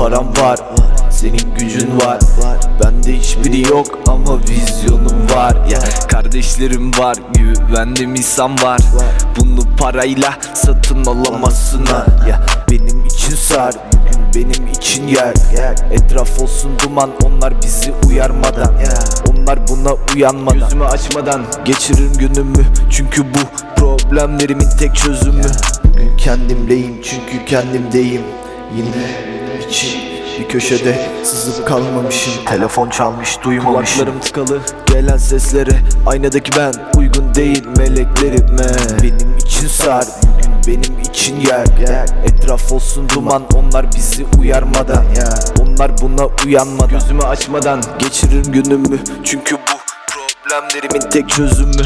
var senin gücün var. Bende hiçbiri yok ama vizyonum var ya. Kardeşlerim var güvendiğim insan var. Bunu parayla satın alamazsın ha ya. Benim için sar bugün benim için yer. Etraf olsun duman onlar bizi uyarmadan. Onlar buna uyanmadan. Gözümü açmadan. Geçiririm günümü Çünkü bu problemlerimin tek çözümü. Bugün kendimleyim çünkü kendimdeyim Yine için bir köşede sızıp kalmamışım. Telefon çalmış duymamışım. Kulaklarım tıkalı gelen seslere Aynadaki ben uygun değil meleklerime. Benim için sar bugün benim için yer. Etraf olsun duman onlar bizi uyarmadan. Onlar buna uyanmadan. Gözümü açmadan geçiririm günümü. Çünkü bu problemlerimin tek çözümü